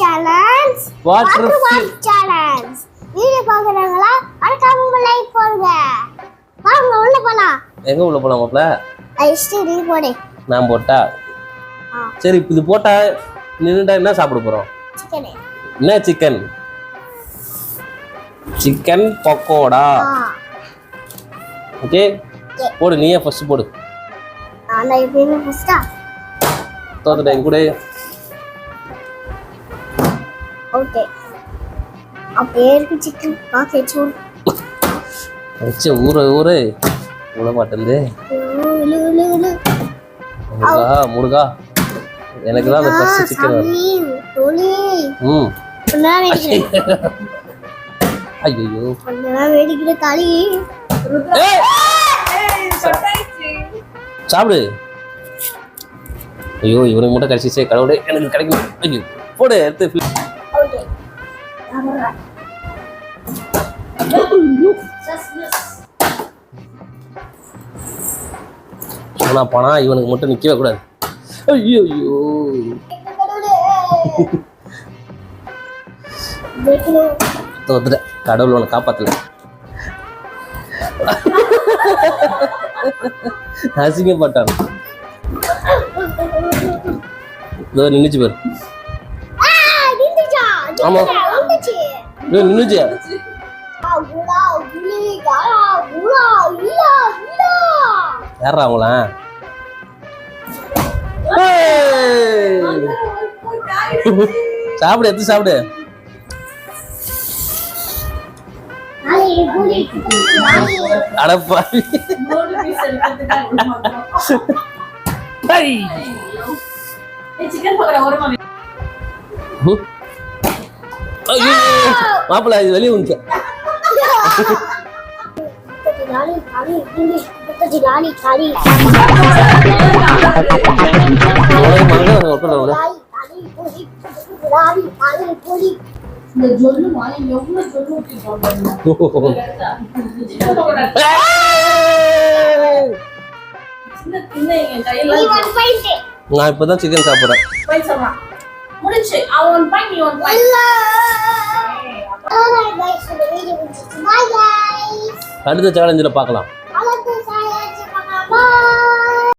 Challenge water water challenge video பார்க்குறவங்களா மறக்காம like போடுங்க வாங்க உள்ள போலாம். எங்க உள்ள போலாம் மாப்ள ஐஸ்டி நீ போடு. நான் போட்டா? சரி இது போட்டா நின்னுட்டா என்ன சாப்பிட போறோம்? சிக்கனே. என்ன சிக்கன்? சிக்கன் பக்கோடா. ஓகே? போடு நீயே ஃபர்ஸ்ட் போடு. நான் எப்பயுமே ஃபர்ஸ்டா தோத்துட்டேன் கூட ஓகே. அப்படியே இருக்கு சிக்கன். காஃபி சூடு வச்ச மாட்டேங்குது உலு உலு உலு முருகா முருகா. எனக்கு தான் அந்த ஃபர்ஸ்ட் சிக்கன் ம். ஐயோ வேடிக்கிற தாலி. சாப்பிடு. ஐயோ இவனுக்கு மட்டும் கிடைச்சிச்சே கடவுளே எனக்கு கிடைக்கும். ஐயோ போடு எடுத்து ஆனா போனா இவனுக்கு மட்டும் நிக்கவே கூடாது. ஐயோ ஐயோ. கடவுள் உன்னை காப்பாத்தல. அசிங்கப்பட்டான். நின்றுச்சு பாரு பேர். ஆமா. நின்னுச்சு. யாரா அவங்கள? சாப்பிடு எடுத்து சாப்பிடு. அடப்பா சிக்கன் பக்கோடா ஓரமா வை. ஐயோ. மாப்பிள்ள இது வெளியே உட்காந்து இந்த ஜொல்லு எவ்வளவு நான் இப்பதான் சிக்கன் சாப்பிடுறேன். முடிஞ்சு. அவன் ஒன் பாயிண்ட் நீ ஒன் பாயிண்ட். அடுத்த சேலஞ்சில் பார்க்கலாம்.